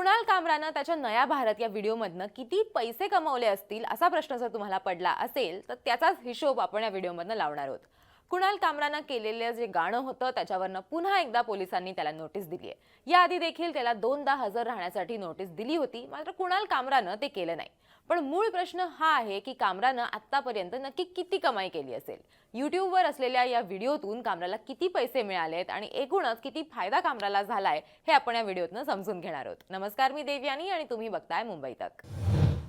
कुणाल कामरानं त्याच्या नया भारत या व्हिडिओमधनं किती पैसे कमवले असतील असा प्रश्न जर तुम्हाला पडला असेल तर त्याचाच हिशोब आपण या व्हिडिओमधनं लावणार आहोत. कुणाल कामरानं केलेलं जे गाणं होतं त्याच्यावरनं पुन्हा एकदा पोलिसांनी त्याला नोटीस दिली आहे. याआधी देखील त्याला दोनदा हजर राहण्यासाठी नोटीस दिली होती मात्र कुणाल कामरानं ते केलं नाही. पण मूळ प्रश्न हा आहे की कामरानं आतापर्यंत नक्की किती कमाई केली असेल? युट्यूबवर असलेल्या या व्हिडिओतून कामराला किती पैसे मिळालेत आणि एकूणच किती फायदा कामराला झालाय हे आपण या व्हिडिओतनं समजून घेणार आहोत. नमस्कार मी देवयानी आणि तुम्ही बघताय मुंबई तक.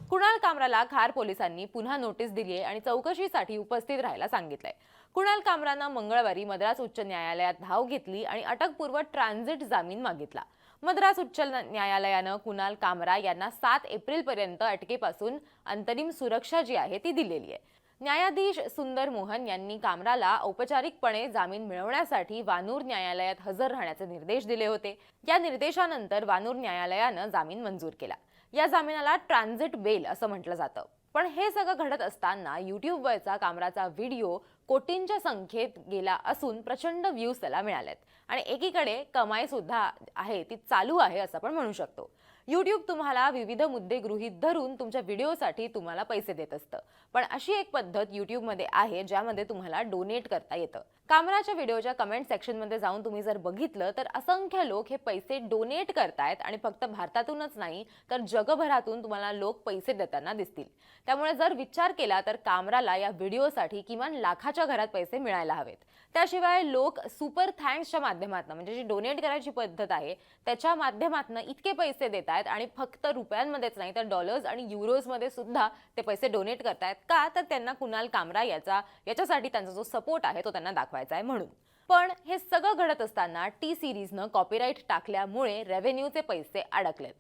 कुणाल कामराला खार पोलिसांनी पुन्हा नोटीस दिली आहे आणि चौकशीसाठी उपस्थित राहायला सांगितलंय. कुणाल कामरानं मंगळवारी मद्रास उच्च न्यायालयात धाव घेतली आणि अटकपूर्व ट्रान्झिट जामीन मागितला. मद्रास उच्च न्यायालयानं कुणाल कामरा यांना सात एप्रिलपर्यंत अटकेपासून अंतरिम सुरक्षा जी आहे ती दिलेली आहे. न्यायाधीश सुंदर मोहन यांनी कामराला औपचारिकपणे जामीन मिळवण्यासाठी वानूर न्यायालयात हजर राहण्याचे निर्देश दिले होते. या निर्देशानंतर वानूर न्यायालयानं जामीन मंजूर केला. या जामिनाला ट्रान्झिट बेल असं म्हटलं जातं. पण हे सगळं घडत असताना युट्यूबवरचा कामराचा व्हिडिओ कोटींच्या संख्येत गेला असून प्रचंड व्ह्यूज त्याला मिळालेत. आणि एकीकडे कमाई सुद्धा आहे ती चालू आहे असं आपण म्हणू शकतो. यूट्यूब तुम्हाला विविध मुद्दे गृहीत धरून तुमच्या व्हिडिओसाठी तुम्हाला पैसे देत असतं. पण अशी एक पद्धत यूट्यूबमध्ये आहे ज्यामध्ये तुम्हाला डोनेट करता येतं. कामराच्या व्हिडिओच्या कमेंट सेक्शनमध्ये जाऊन तुम्ही जर बघितलं तर असंख्य लोक हे पैसे डोनेट करतायत आणि फक्त भारतातूनच नाही तर जगभरातून तुम्हाला लोक पैसे देताना दिसतील. त्यामुळे जर विचार केला तर कामराला या व्हिडिओसाठी किमान लाखाच्या घरात पैसे मिळायला हवेत. त्याशिवाय लोक सुपर थँक्सच्या माध्यमातून म्हणजे जी डोनेट करायची पद्धत आहे त्याच्या माध्यमातून इतके पैसे देत आहेत आणि फक्त रुपयांमध्येच नाही तर डॉलर्स आणि युरोजमध्ये सुद्धा ते पैसे डोनेट करतायत. का? तर त्यांना कुणाल कामरा याचा याच्यासाठी त्यांचा जो सपोर्ट आहे तो त्यांना दाखवायचा. आहे म्हणून. पण हे सगळं घडत असताना टी सिरीजनं कॉपीराईट टाकल्यामुळे रेव्हेन्यूचे पैसे अडकलेत.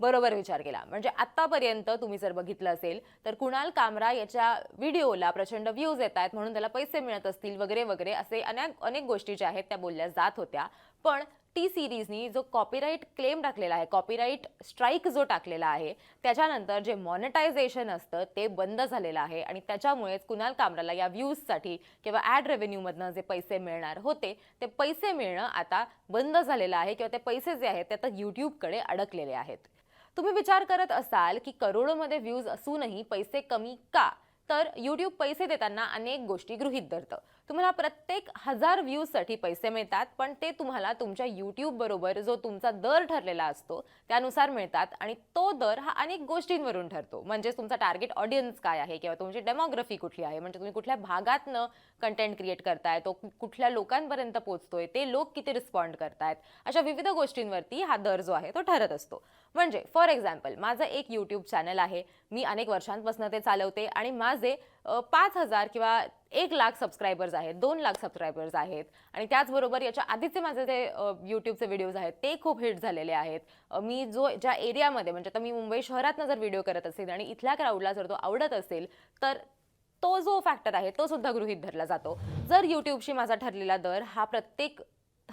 बरोबर विचार केला. म्हणजे आतापर्यंत तुम्ही जर बघितलं असेल तर कुणाल कामरा याच्या व्हिडिओला प्रचंड व्ह्यूज येत आहेत म्हणून त्याला पैसे मिळत असतील वगैरे वगैरे असे अनेक अनेक गोष्टी ज्या आहेत त्या बोलल्या जात होत्या. पण टी सिरीजनी जो कॉपीराईट क्लेम टाकलेला आहे कॉपीराईट स्ट्राईक जो टाकलेला आहे त्याच्यानंतर जे मॉनिटायझेशन असतं ते बंद झालेलं आहे आणि त्याच्यामुळेच कुणाल कामराला या व्ह्यूजसाठी किंवा ॲड रेव्हेन्यूमधनं जे पैसे मिळणार होते ते पैसे मिळणं आता बंद झालेलं आहे किंवा ते पैसे जे आहेत ते आता यूट्यूबकडे अडकलेले आहेत. तुम्ही विचार करत असाल की करोडोमध्ये व्ह्यूज असूनही पैसे कमी का? तर यूट्यूब पैसे देताना अनेक गोष्टी गृहीत धरतं. तुम्हाला प्रत्येक हजार व्ह्यूजसाठी पैसे मिळतात पण ते तुम्हाला तुमच्या यूट्यूब बरोबर जो तुमचा दर ठरलेला असतो त्यानुसार मिळतात आणि तो दर हा अनेक गोष्टींवरून ठरतो. म्हणजे तुमचा टार्गेट ऑडियन्स काय आहे किंवा तुमची डेमोग्राफी कुठली आहे? म्हणजे तुम्ही कुठल्या भागातनं कंटेंट क्रिएट करताय तो कुठल्या लोकांपर्यंत पोहोचतोय ते लोक किती रिस्पॉन्ड करतायत? अशा विविध गोष्टींवरती हा दर जो आहे तो ठरत असतो. म्हणजे फॉर एक्झाम्पल माझं एक यूट्यूब चॅनल आहे. मी अनेक वर्षांपासून ते चालवते आणि माझे पाच हजार किंवा एक लाख सबस्क्रायबर्स आहेत दोन लाख सबस्क्रायबर्स आहेत. आणि त्याचबरोबर याच्या आधीचे माझे जे यूट्यूबचे व्हिडिओज आहेत ते खूप हिट झालेले आहेत. मी जो ज्या एरियामध्ये म्हणजे आता मी मुंबई शहरातनं जर व्हिडिओ करत असेल आणि इथल्या क्राऊडला जर तो आवडत असेल तर तो जो फॅक्टर आहे तो सुद्धा गृहीत धरला जातो. जर यूट्यूबशी माझा ठरलेला दर हा प्रत्येक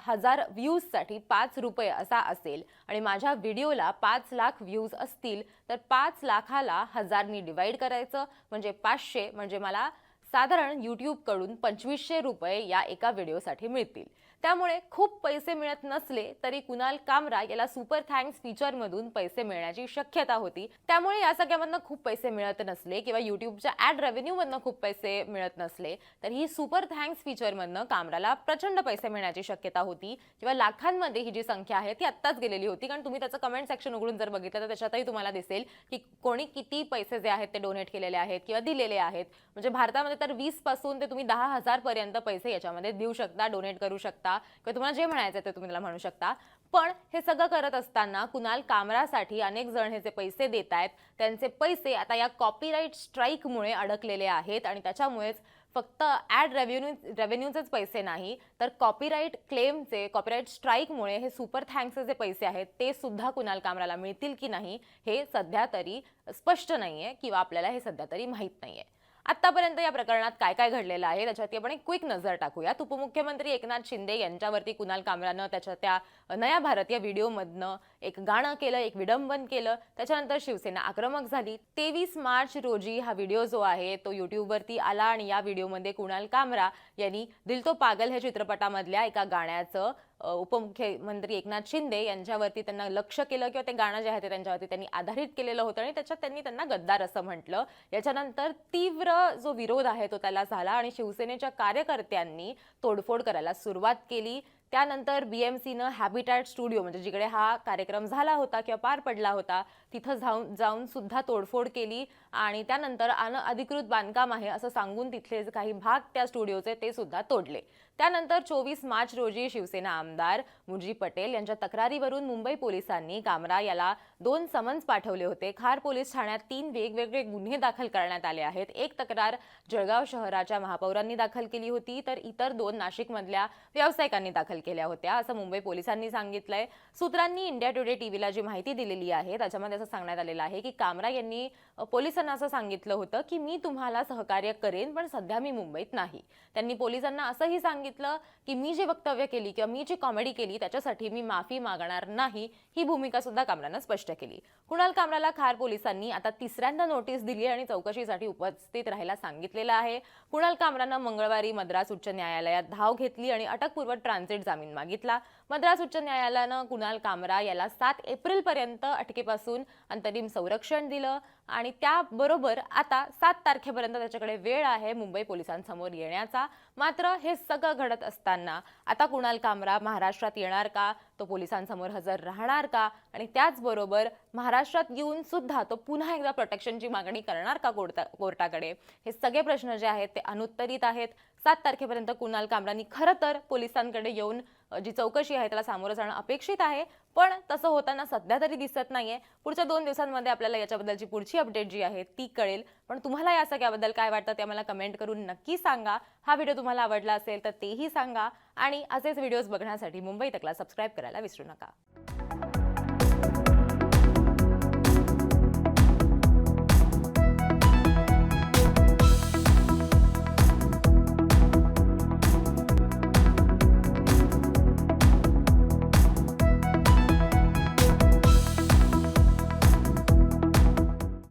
हजार व्ह्यूजसाठी पाच रुपये असा असेल. आणि माझ्या व्हिडिओला पाच लाख व्ह्यूज असतील तर पाच लाखाला हजारनी डिवाईड करायचं. म्हणजे पाचशे म्हणजे मला साधारण यूट्यूबकडून पंचवीसशे रुपये या एका व्हिडिओसाठी मिळतील. त्यामुळे खूप पैसे मिळत नसले तरी कुणाल कामरा याला सुपर थँक्स फीचरमधून पैसे मिळण्याची शक्यता होती. त्यामुळे या सगळ्यामधनं खूप पैसे मिळत नसले किंवा युट्यूबच्या ॲड रेव्हेन्यूमधनं खूप पैसे मिळत नसले तर ही सुपर थँक्स फीचरमधनं कामराला प्रचंड पैसे मिळण्याची शक्यता होती. किंवा लाखांमध्ये ही जी संख्या आहे ती आत्ताच गेलेली होती. कारण तुम्ही त्याचं कमेंट सेक्शन उघडून जर बघितलं तर त्याच्यातही तुम्हाला दिसेल की कोणी किती पैसे जे आहेत ते डोनेट केलेले आहेत किंवा दिलेले आहेत. म्हणजे भारतामध्ये तर वीसपासून ते तुम्ही दहा हजार पर्यंत पैसे याच्यामध्ये देऊ शकता डोनेट करू शकता किंवा तुम्हाला जे म्हणायचं ते तुम्ही त्याला म्हणू शकता. पण हे सगळं करत असताना कुणाल कामरासाठी अनेक जण हे जे पैसे देत आहेत त्यांचे पैसे आता या कॉपीराईट स्ट्राईकमुळे अडकलेले आहेत आणि त्याच्यामुळेच फक्त ॲड रेव्हेन्यू रेव्हेन्यूचेच पैसे नाही तर कॉपीराईट क्लेमचे कॉपीराईट स्ट्राईकमुळे हे सुपर थँक्सचे जे पैसे आहेत ते सुद्धा कुणाल कामराला मिळतील की नाही हे सध्या तरी स्पष्ट नाही आहे किंवा आपल्याला हे सध्या तरी माहीत नाही आहे आतापर्यंत या प्रकरणात काय काय घडलेलं आहे त्याच्यावरती आपण एक क्विक नजर टाकूयात. उपमुख्यमंत्री एकनाथ शिंदे यांच्यावरती कुणाल कामरानं त्याच्या त्या नया भारत या व्हिडिओमधनं एक गाणं केलं एक विडंबन केलं. त्याच्यानंतर शिवसेना आक्रमक झाली. तेवीस मार्च रोजी हा व्हिडिओ जो आहे तो युट्यूबवरती आला आणि या व्हिडिओमध्ये कुणाल कामरा यांनी दिल तो पागल ह्या चित्रपटामधल्या एका गाण्याचं उपमुख्यमंत्री एकनाथ शिंदे यांच्यावरती त्यांना लक्ष केलं किंवा ते गाणं जे आहे ते त्यांच्यावरती त्यांनी आधारित केलेलं होतं आणि त्याच्यात त्यांनी त्यांना गद्दार असं म्हटलं. याच्यानंतर तीव्र जो विरोध आहे तो त्याला झाला आणि शिवसेनेच्या कार्यकर्त्यांनी तोडफोड करायला सुरुवात केली. त्यानंतर बी एम सीनं हॅबिटॅट स्टुडिओ म्हणजे जिकडे हा कार्यक्रम झाला होता किंवा पार पडला होता तिथं जाऊन जाऊन सुद्धा तोडफोड केली आणि त्यानंतर अन अधिकृत बांधकाम आहे असं सांगून तिथले जे काही भाग त्या स्टुडिओचे ते सुद्धा तोडले. त्यानंतर चोवीस मार्च रोजी शिवसेना आमदार मुरजी पटेल यांच्या तक्रारीवरून मुंबई पोलिसांनी कामरा याला दोन समन्स पाठवले होते. खार पोलीस ठाण्यात तीन वेगवेगळे गुन्हे दाखल करण्यात आले आहेत. एक तक्रार जळगाव शहराच्या महापौरांनी दाखल केली होती तर इतर दोन नाशिकमधल्या व्यावसायिकांनी दाखल केल्या होत्या असं मुंबई पोलिसांनी सांगितलंय. सूत्रांनी इंडिया टुडे टीव्हीला जी माहिती दिलेली आहे त्याच्यामध्ये असं सांगण्यात आलेलं आहे की कामरा यांनी पोलिसांना असं सांगितलं होतं की मी तुम्हाला सहकार्य करेन पण सध्या मी मुंबईत नाही. त्यांनी पोलिसांना असंही सांगितलं की मी जे वक्तव्य केली किंवा मी जी कॉमेडी केली त्याच्यासाठी मी माफी मागणार नाही ही भूमिका सुद्धा कामरानं स्पष्ट केली. कुणाल कामराला खार पोलिसांनी आता तिसऱ्यांदा नोटीस दिली आणि चौकशीसाठी उपस्थित राहायला सांगितलेलं आहे. कुणाल कामरानं मंगळवारी मद्रास उच्च न्यायालयात धाव घेतली आणि अटकपूर्व ट्रान्झिट जामीन मागितला. मद्रास उच्च न्यायालयानं कुणाल कामरा याला सात एप्रिल पर्यंत अटकेपासून अंतरिम संरक्षण दिलं. आणि त्याबरोबर आता सात तारखेपर्यंत त्याच्याकडे वेळ आहे मुंबई पोलिसांसमोर येण्याचा. मात्र हे सगळं घडत असताना आता कुणाल कामरा महाराष्ट्रात येणार का? तो पोलिसांसमोर हजर राहणार का? आणि त्याचबरोबर महाराष्ट्रात येऊन सुद्धा तो पुन्हा एकदा प्रोटेक्शनची मागणी करणार का कोर्टा कोर्टाकडे? हे सगळे प्रश्न जे आहेत ते अनुत्तरित आहेत. सात तारखेपर्यंत कुणाल कामरांनी खरं तर पोलिसांकडे येऊन जी चौकशी आहे त्याला सामोरं जाणं अपेक्षित आहे पण तसं होताना सध्या तरी दिसत नाहीये. पुढच्या दोन दिवसांमध्ये आपल्याला याच्याबद्दलची पुढची अपडेट जी आहे ती कळेल. पण तुम्हाला या सगळ्याबद्दल काय वाटतं ते मला कमेंट करून नक्की सांगा. हा व्हिडिओ तुम्हाला आवडला असेल तर तेही सांगा. आणि असेच व्हिडिओज बघण्यासाठी मुंबई तकला सबस्क्राईब करायला विसरू नका.